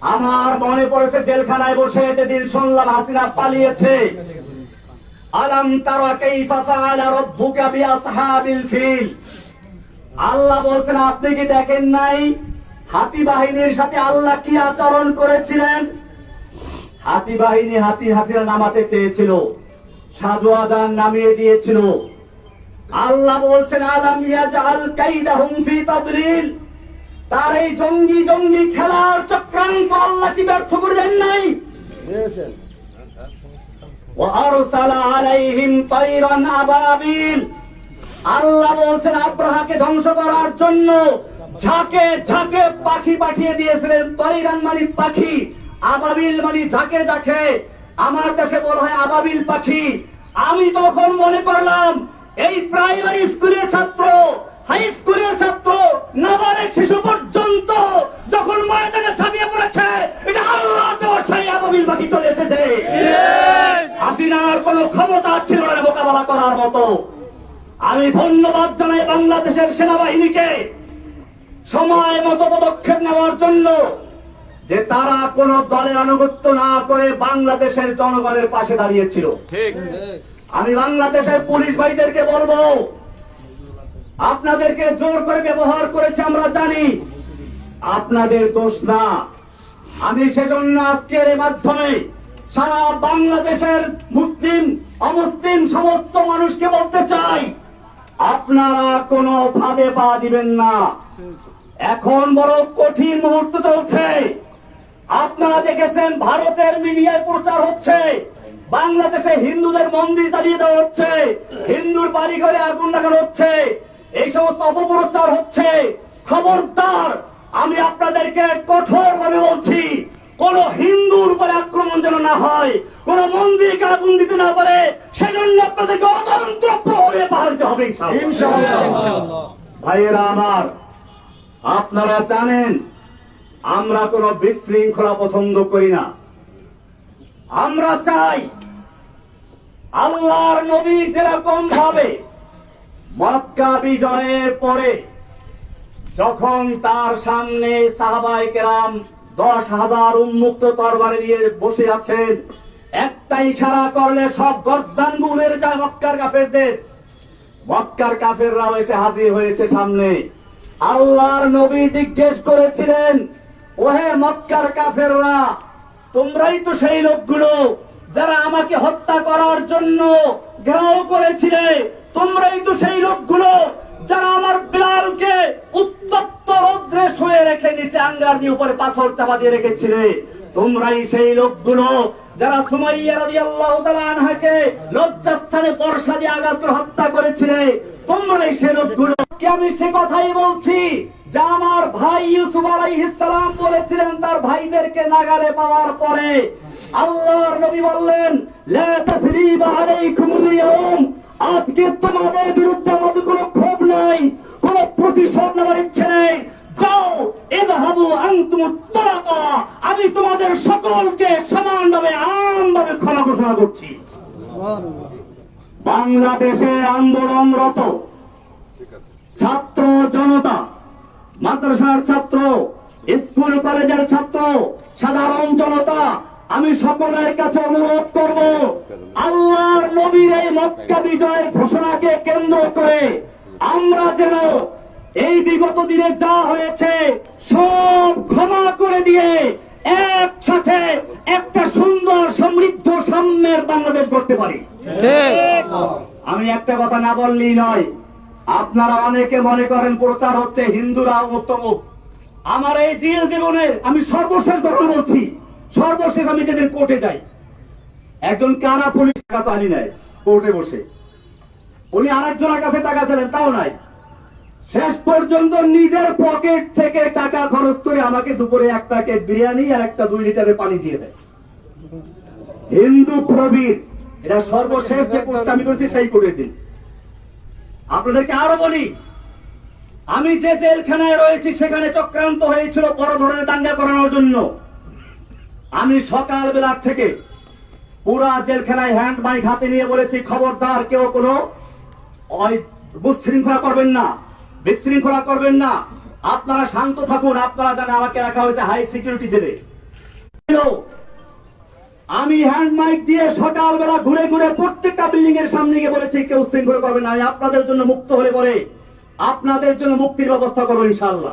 আমার মনে পড়েছে জেলখানায় বসে যেদিন শুনলাম হাসিনা পালিয়েছে। আলাম তারা কাইফা ফাআলা বিআসহাবিল ফিল। আল্লাহ বলছেন, আপনি কি দেখেন নাই হাতি বাহিনীর সাথে আল্লাহ কি আচরণ করেছিলেন? হাতি বাহিনী হাতি হাসিনা নামাতে চেয়েছিল সাজু আজান নামিয়ে দিয়েছিল। আল্লাহ বলছেন, আলাম ইয়াজআল কাইদাহুম ফি তাদলিল। তার এই জঙ্গি জঙ্গি খেলার চক্রান্ত আল্লাহ কি ব্যর্থ করে দেন নাই? আল্লাহ বলছেন আব্রাহাকে ধ্বংস করার জন্য ঝাঁকে ঝাঁকে পাখি পাঠিয়ে দিয়েছিলেন। তৈরান মানে পাখি আবাবিল মানে ঝাঁকে ঝাঁকে। আমার দেশে বলা হয় আবাবিল পাখি। আমি তখন মনে করলাম এই প্রাইমারি স্কুলের ছাত্র হাই স্কুলের ছাত্র নাবালেক শিশু পর্যন্ত যখন ময়দানে ছাপিয়ে পড়েছে এটা আল্লাহ দেওয়া সেই আবাবিল পাখি চলে এসেছে। হাসিনার কোন ক্ষমতা ছিল না মোকাবেলা করার মতো। আমি ধন্যবাদ জানাই বাংলাদেশের সেনাবাহিনীকে সময় মতো পদক্ষেপ নেওয়ার জন্য যে তারা কোন দলের আনুগত্য না করে বাংলাদেশের জনগণের পাশে দাঁড়িয়েছিল। আমি বাংলাদেশের পুলিশ ভাইদেরকে বলব আপনাদেরকে জোর করে ব্যবহার করেছে, আমরা জানি। আপনাদের দোষ না। আমি সেজন্য আজকের মাধ্যমে সারা বাংলাদেশের মুসলিম, অমুসলিম সমস্ত মানুষকে বলতে চাই, আপনারা কোনো ফাঁদে পা দিবেন না। এখন বড় কঠিন মুহূর্ত চলছে। আপনারা দেখেছেন, ভারতের মিডিয়ায় প্রচার হচ্ছে। বাংলাদেশে হিন্দুদের মন্দির দাঁড়িয়ে দেওয়া হচ্ছে। হিন্দুর বাড়ি ঘরে আগুন লাগানো হচ্ছে। এই সমস্ত অপপ্রচার হচ্ছে। খবরদার আমি আপনাদেরকে কঠোর ভাবে বলছি কোন হিন্দুর উপরে আক্রমণ যেন না হয় কোন মন্দিরকে আগুন দিতে না পারে সেজন্য আপনাদেরকে অতন্ত্র প্রহরে পাহাড়তে হবে। ভাইয়েরা আমার আপনারা জানেন আমরা কোন বিশৃঙ্খলা পছন্দ করি না। আমরা চাই আল্লাহর নবী যেরকম ভাবে মক্কা বিজয়ের পরে যখন তার সামনে সাহাবাই কেরাম দশ হাজার উন্মুক্ত তরবারি নিয়ে বসে আছেন একটা ইশারা করলে সব গর্দান গুলের যায় মক্কার কাফেরদের। মক্কার কাফেররাও এসে হাজির হয়েছে সামনে। আল্লাহর নবী জিজ্ঞেস করেছিলেন, ওহে মক্কার কাফেররা, তোমরাই তো সেই লোকগুলো যারা আমাকে হত্যা করার জন্য ঘেরাও করেছিলে তোমরাই তো সেই লোকগুলো যারা আমার বিলালকে উত্তপ্ত রৌদ্রে শুয়ে রেখে নিচে আঙ্গার দিয়ে উপরে পাথর চাপা দিয়ে রেখেছিলে। তোমরাই সেই লোকগুলো যারা সুমাইয়া রাদিয়াল্লাহু তাআলা আনহাকে লজ্জাস্থানে বর্ষা দিয়ে আঘাত হত্যা করেছিলে। তোমরাই সেই লোকগুলো। আমি সে কথাই বলছি। যা আমার ভাই ইউসুফ আলাইহিস সালাম বলেছিলেন তার ভাইদেরকে নাগালে পাওয়ার পরে আল্লাহর নবী বললেন লা তাসরিবা আলাইকুমুল ইয়াউম আজকে তোমাদের বিরুদ্ধে আমাদের কোনো ক্ষোভ নাই কোনো প্রতিশোধ নেওয়ার ইচ্ছে নেই। যাও এদহাবু আনতুম তালাকা আমি তোমাদের সকলকে সমানভাবে আমভাবে ক্ষমা ঘোষণা করছি। বাংলাদেশে আন্দোলনরত ছাত্র জনতা মাদ্রাসার ছাত্র স্কুল কলেজের ছাত্র সাধারণ জনতা আমি সকলের কাছে অনুরোধ করব আল্লাহর নবীর এই মক্কা বিজয়ের ঘোষণাকে কেন্দ্র করে আমরা যেন এই বিগত দিনে যা হয়েছে সব ক্ষমা করে দিয়ে একসাথে একটা সুন্দর সমৃদ্ধ সাম্যের বাংলাদেশ করতে পারি। আমি একটা কথা না বললেই নয় আপনারা অনেকে মনে করেন প্রচার হচ্ছে হিন্দুরা উত্তম আমার এই জেল জীবনের আমি সর্বশেষ কথা বলছি। সর্বশেষ আমি যেদিন কোর্টে যাই, একজন কারা পুলিশ টাকা তো আনি নেয় কোর্টে বসে। উনি আরেকজনের কাছে টাকা চাইলেন, তাও নাই। শেষ পর্যন্ত নিজের পকেট থেকে টাকা খরচ করে আমাকে দুপুরে এক প্যাকেট বিরিয়ানি আর একটা দুই লিটারের পানি দিয়ে দেয়। হিন্দু প্রবীর, এটা সর্বশেষ যে কোর্টটা আমি করেছি, সেই করে দিন। আপনাদেরকে আরও বলি, আমি যে জেলখানায় রয়েছি সেখানে চক্রান্ত হয়েছিল বড় ধরনের দাঙ্গা করানোর জন্য। আমি সকালবেলা থেকে পুরা জেলখানায় হ্যান্ড মাইক হাতে নিয়ে বলেছি, খবরদার কেউ কোনো বিশৃঙ্খলা করবেন না, বিশৃঙ্খলা করবেন না। আপনারা শান্ত থাকুন, আপনারা জানেন আমাকে রাখা হয়েছে হাই সিকিউরিটি জেলে। আমি হ্যান্ড মাইক দিয়ে সকালবেলা ঘুরে ঘুরে প্রত্যেকটা বিল্ডিং এর সামনে গিয়ে বলেছি কেউ শৃঙ্খলা করবেন না আমি আপনাদের জন্য মুক্ত হলে পরে আপনাদের জন্য মুক্তির ব্যবস্থা করব ইনশাল্লাহ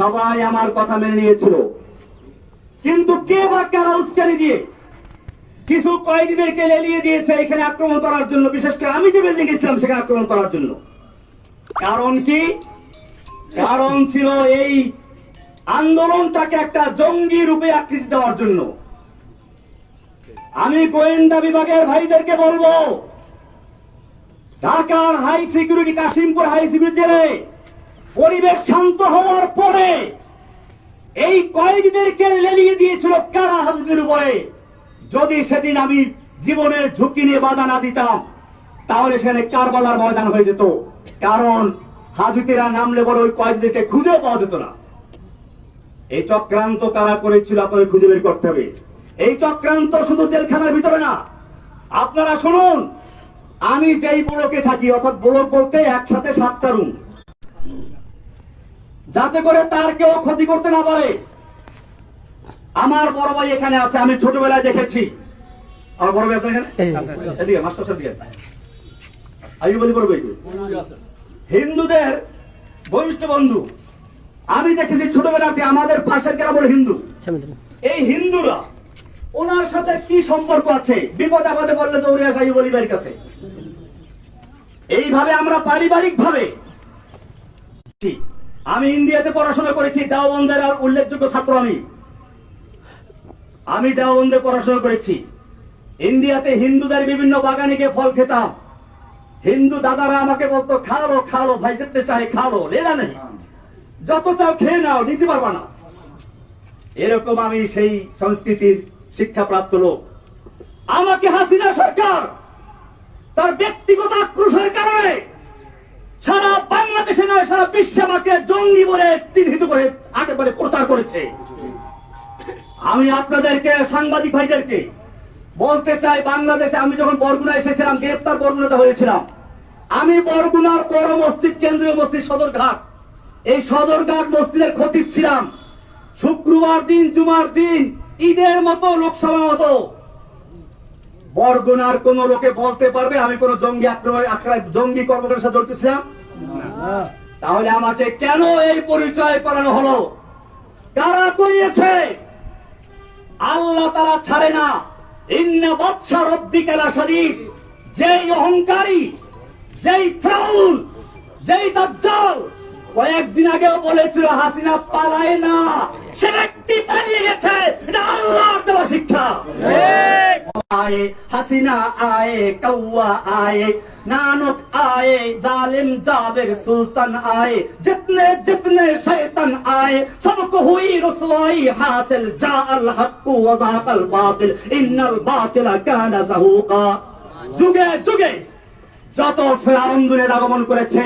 সবাই আমার কথা মেনে নিয়েছিল। কিন্তু কে বা কারা উস্কানি দিয়ে কিছু কয়েদিদেরকে লেলিয়ে দিয়েছে এখানে আক্রমণ করার জন্য? বিশেষ করে আমি যে বিল্ডিং গেছিলাম সেখানে আক্রমণ করার জন্য। কারণ কি? কারণ ছিল এই আন্দোলনটাকে একটা জঙ্গি রূপে আকৃতি দেওয়ার জন্য। আমি গোয়েন্দা বিভাগের ভাইদেরকে বলব, ঢাকার high security Kashimpur high security জেলে পরিবেশ শান্ত হওয়ার পরে এই কয়েদিদেরকে লেলিয়ে দিয়েছিল কারা হাজুদের উপরে? যদি সেদিন আমি জীবনের ঝুঁকি নিয়ে বাধা না দিতাম, তাহলে সেখানে কারবালার ময়দান হয়ে যেত। কারণ হাজুতেরা নামলে বড় ওই কয়েদিদেরকে খুঁজেও পাওয়া যেত না। এই চক্রান্ত কারা করেছিল আপনাদের খুঁজে বের করতে হবে। এই চক্রান্ত শুধু জেলখানার ভিতরে না। আপনারা শুনুন আমি যেই ব্লকে থাকি অর্থাৎ ব্লক বলতে একসাথে সাতটা রুম যাতে করে তার কেউ ক্ষতি করতে না পারে। আমার বড় ভাই এখানে আছে আমি ছোটবেলায় দেখেছি। আমার বড় ভাই আছে এখানে? মাস্টার সাহেব আমি বলি বড় ভাই হিন্দুদের বরিষ্ঠ বন্ধু। আমি দেখেছি ছোটবেলাতে আমাদের পাশের গ্রামের হিন্দু। এই হিন্দুরা ওনার সাথে কি সম্পর্ক আছে? বিপদ আপদে বললে দৌড়ে আসা বলিবার কাছে। এইভাবে আমরা পারিবারিক ভাবে আমি ইন্ডিয়াতে পড়াশোনা করেছি, দেওবন্দের আর উল্লেখযোগ্য ছাত্র আমি। আমি দেওবন্দে পড়াশোনা করেছি। ইন্ডিয়াতে হিন্দুদের বিভিন্ন বাগানে গিয়ে ফল খেতাম। হিন্দু দাদারা আমাকে বলতো, খালো খালো, ভাই, যেতে চাই খালো। লেলা নেই। যত চাও খেয়ে নাও, নিতে পারবা না। এরকম আমি সেই সংস্কৃতির শিক্ষাপ্রাপ্ত লোক। আমাকে হাসিনা সরকার তার ব্যক্তিগত আক্রোশের কারণে সারা বাংলাদেশে নয়, সারা বিশ্বে আমাকে জঙ্গি বলে চিহ্নিত করে একেবারে প্রচার করেছে। আমি আপনাদেরকে, সাংবাদিক ভাইদেরকে বলতে চাই, বাংলাদেশে আমি যখন বরগুনা এসেছিলাম, গ্রেপ্তার বরগুনাতে হয়েছিলাম, আমি বরগুনার বড় মসজিদ, কেন্দ্রীয় মসজিদ সদরঘাট। এই সদরঘাট মসজিদের খতিব ছিলাম। শুক্রবার দিন, জুমার দিন ঈদের মতো লোকসভা মতো। বরগুনার কোন লোকে বলতে পারবে আমি কোন জঙ্গি আক্রমণ জঙ্গি কর্মকারের সাথে জড়িত ছিলাম? তাহলে আমাকে কেন এই পরিচয় করানো হলো? কারা করিয়েছে? আল্লাহ তারা ছাড়ে না। ইন্না বৎসা রব্বিকালা সদীপ যেই অহংকারী যেই ফ্রাউন যেই দাজ্জাল কয়েকদিন আগেও বলেছিল হাসিনা পালায় না সে ব্যক্তি পালিয়ে গেছে এটা আল্লাহর দেওয়া শিক্ষা आए हसीना आए कौआ आए नानक आए जालिम जाबिर सुल्तान आए जितने जितने शैतान आए सबको हुई रसवाई हासिल जा अल हक वजाकल बातिल इन्नल बातिल काना जहूका যুগে যুগে যত ফেরাউনদের আগমন করেছে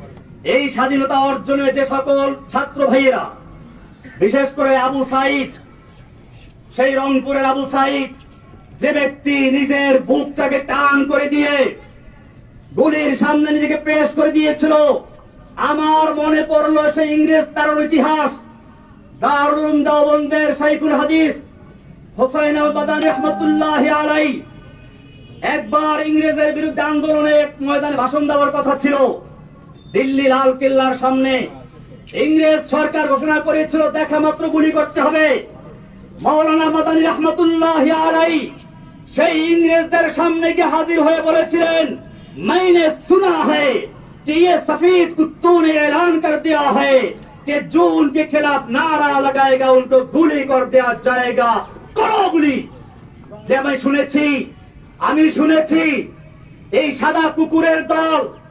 এই স্বাধীনতা অর্জনে যে সকল ছাত্র ভাইয়েরা, বিশেষ করে আবু সাইদ, সেই রংপুরের আবু সাইদ, যে ব্যক্তি নিজের বুকটাকে টান করে দিয়ে গুলির সামনে নিজেকে পেশ করে দিয়েছিল, আমার মনে পড়ল সেই ইংরেজ তার ইতিহাস দারুল দাওবন্দের সাইকুল হাদিস, হোসাইন আবাদান রহমতুল্লাহ আলাই একবার ইংরেজের বিরুদ্ধে আন্দোলনে এক ময়দানে ভাষণ দেওয়ার কথা ছিল। দিল্লি লাল কেল্লার সামনে ইংরেজ সরকার ঘোষণা করেছিল দেখা মাত্র গুলি করতে হবে মৌলানা মাদানী রহমতুল্লাহ আলাই সেই ইংরেজদের সামনে গিয়ে হাজির হয়ে বলেছিলেন मैंने सुना है कि ये सफेद कुत्तों ने ऐलान कर दिया है कि जो उनके खिलाफ नारा लगाएगा उनको गुली कर दिया जाएगा करो गुली যে আমি শুনেছি আমি শুনেছি এই সাদা কুকুরের দল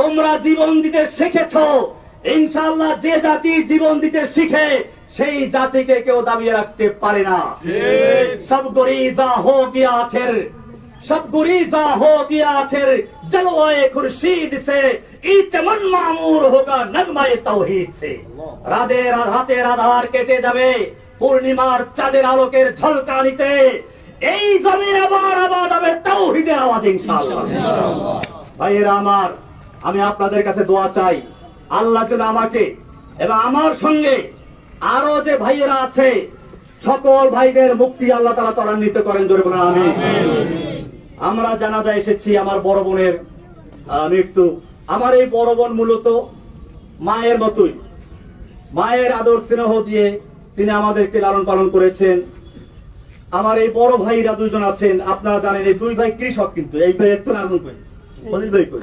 তোমরা জীবন দিতে শিখেছ ইনশাল্লাহ যে জাতি জীবন দিতে শিখে সেই জাতিকে কেউ দাবিয়ে রাখতে পারে না সব গরিজা হো কি আখের সব গুরিজা হো কি আখের জলওয়ায়ে খুরশিদ সে ই চমন মামুর হোগা নগমায়ে তৌহিদ সে রাধে রাতের রাধার কেটে যাবে পূর্ণিমার চাঁদের আলোকের ঝলকানিতে এই জমিন আবার আবাদ হবে তৌহিদের আওয়াজ ইনশাল্লাহ ভাইয়েরা আমার আমি আপনাদের কাছে দোয়া চাই। আল্লাহ যেন আমাকে এবং আমার সঙ্গে আরও যে ভাইয়েরা আছে, সকল ভাইদের মুক্তি আল্লাহ তারা ত্বরান্বিত করেন, জোরে বলেন আমি আমরা জানাজা এসেছি আমার বড় বোনের মৃত্যু। আমার এই বড় বোন মূলত মায়ের মতোই। মায়ের আদর স্নেহ দিয়ে তিনি আমাদেরকে লালন পালন করেছেন। আমার এই বড় ভাইরা দুজন আছেন, আপনারা জানেন এই দুই ভাই কৃষক কিন্তু, এই ভাই একজন আগুন ভাই কই?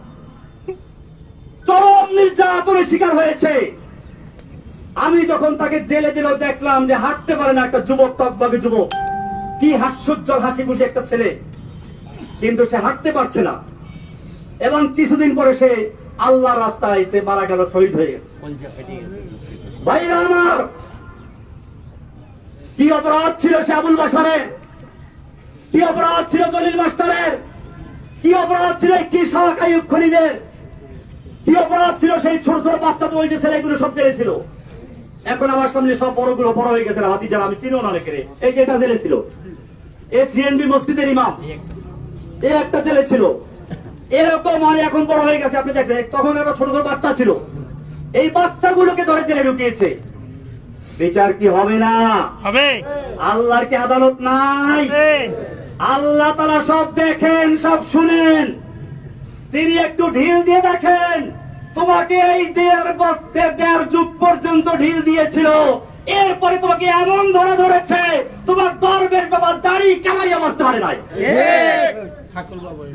চরম নির্যাতনের শিকার হয়েছে। আমি যখন তাকে জেলে দিল দেখলাম যে হাঁটতে পারে না একটা যুবক তকবাগে যুবক। কি হাস্যজ্জ্বল হাসি খুশি একটা ছেলে। কিন্তু সে হাঁটতে পারছে না। এবং কিছুদিন পরে সে আল্লাহ রাস্তায় মারা গেল, শহীদ হয়ে গেছে। ভাইরা আমার, কি অপরাধ ছিল সে আবুল বাসারের কি অপরাধ ছিল দলিল মাস্টারের? কি অপরাধ ছিল কৃষক আয়ুব খলিলের? কি অপরাধ ছিল সেই ছোট ছোট বাচ্চা তো ওই যে ছেলেগুলো সব জেলে ছিল? এখন আমার সামনে সব বড়গুলো বড় হয়ে গেছে হাতি যারা আমি চিনিও না অনেকের। এই যে এটা জেলে ছিল। এ সিএনবি মসজিদের ইমাম। এ একটা জেলে ছিল। এরকম মানে এখন বড় হয়ে গেছে আপনি দেখছেন তখন একটা ছোট ছোট বাচ্চা ছিল। এই বাচ্চাগুলোকে ধরে জেলে ঢুকিয়েছে। বিচার কি হবে না? হবে। আল্লাহর কি আদালত নাই? আল্লাহ তারা সব দেখেন সব শুনেন। তিনি একটু ঢিল দিয়ে দেখেন। তোমাকে এই দেড় বছর দেড় যুগ পর্যন্ত ঢিল দিয়েছিল। এরপরে তোমাকে এমন ধরে ধরেছে তোমার দরবেশ বাবা দাড়ি কামাইয়া মারতে পারে নাই।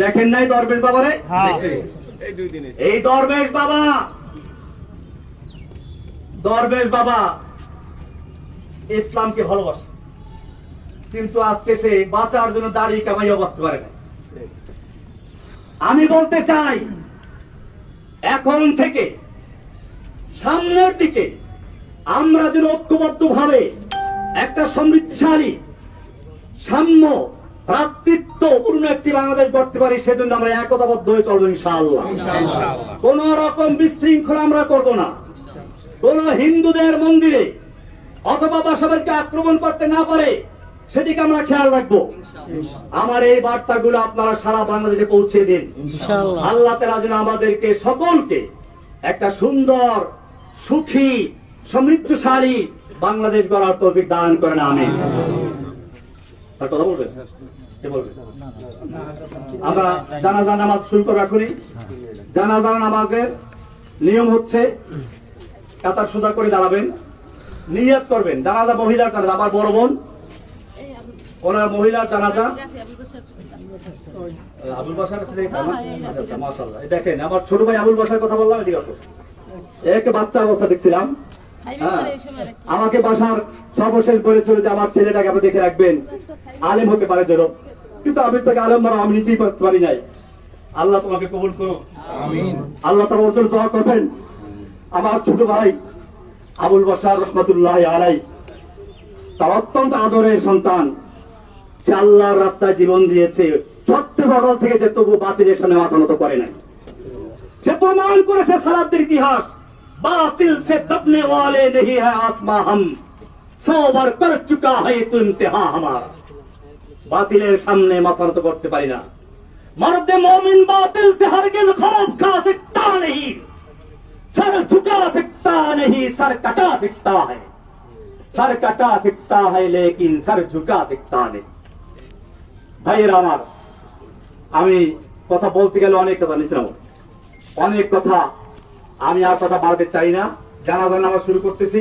দেখেন নাই দরবেশ বাবারে? হ্যাঁ। এই দরবেশ বাবা দরবেশ বাবা ইসলামকে ভালোবাসে। কিন্তু আজকে সে বাঁচার জন্য দাড়ি কামাইয়া বাঁচতে পারে না আমি বলতে চাই এখন থেকে সামনের দিকে আমরা যেন ঐক্যবদ্ধ ভাবে একটা সমৃদ্ধিশালী সাম্য ভ্রাতৃত্বপূর্ণ একটি বাংলাদেশ গড়তে পারি সেজন্য আমরা একতাবদ্ধ হয়ে চলবো ইনশাআল্লাহ। কোন রকম বিশৃঙ্খলা আমরা করব না। কোন হিন্দুদের মন্দিরে অথবা বাসাবাদকে আক্রমণ করতে না পারে সেদিকে আমরা খেয়াল রাখব। আমার এই বার্তাগুলো আপনারা সারা বাংলাদেশে পৌঁছে দিন। আল্লাহ তালা যেন আমাদেরকে সকলকে একটা সুন্দর সুখী সমৃদ্ধশালী বাংলাদেশ গড়ার তৌফিক দান করেন আমি আর কথা বলবেন? আমরা জানাজা নামাজ শুরু করে রাখুনি। জানাজা নামাজের নিয়ম হচ্ছে কাতার সোজা করে দাঁড়াবেন নিয়ত করবেন। জানাজা মহিলার জানাজা আমার বড় বোন। ওনার মহিলার জানাজা আবুল বাসার এটা না? আচ্ছা। এই দেখেন আমার ছোট ভাই আবুল বাসার কথা বললাম এদিকে একটা বাচ্চা অবস্থা দেখছিলাম। হ্যাঁ। আমাকে বাসার সর্বশেষ বলেছিল যে আমার ছেলেটাকে আপনি দেখে রাখবেন। আলেম হতে পারে যেন। কিন্তু আমি তাকে আলেম মারা আমি নিতেই পারতে পারি নাই। আল্লাহ তোমাকে কবুল করুক। আল্লাহ তোমার জন্য দোয়া করবেন। আমার ছোট ভাই আবুল বাসার রহমতুল্লাহ আলাই তার অত্যন্ত আদরের সন্তান। সে আল্লাহর রাস্তায় জীবন দিয়েছে সত্য বদল থেকে যে তবু বাতিলের সামনে মাথা নত করে নাই সে প্রমাণ করেছে সারাদের ইতিহাস বাতিল সে দবনে वाले नहीं है आसमां हम सौ बार कर चुका है तो इम्तिहा हमारा বাতিলের সামনে মাথা নত করতে পারি না मर्द मोमिन बातिल से हरगिज खौफ खा सकता नहीं सर झुका सकता नहीं सर कटा सकता है सर कटा सकता है लेकिन सर झुका सकता नहीं ভাইয়েরা আমার, আমি কথা বলতে গেলে অনেক কথা নিয়েছিলাম অনেক কথা আমি আর কথা বাড়াতে চাই না। জানাজান আমরা শুরু করতেছি।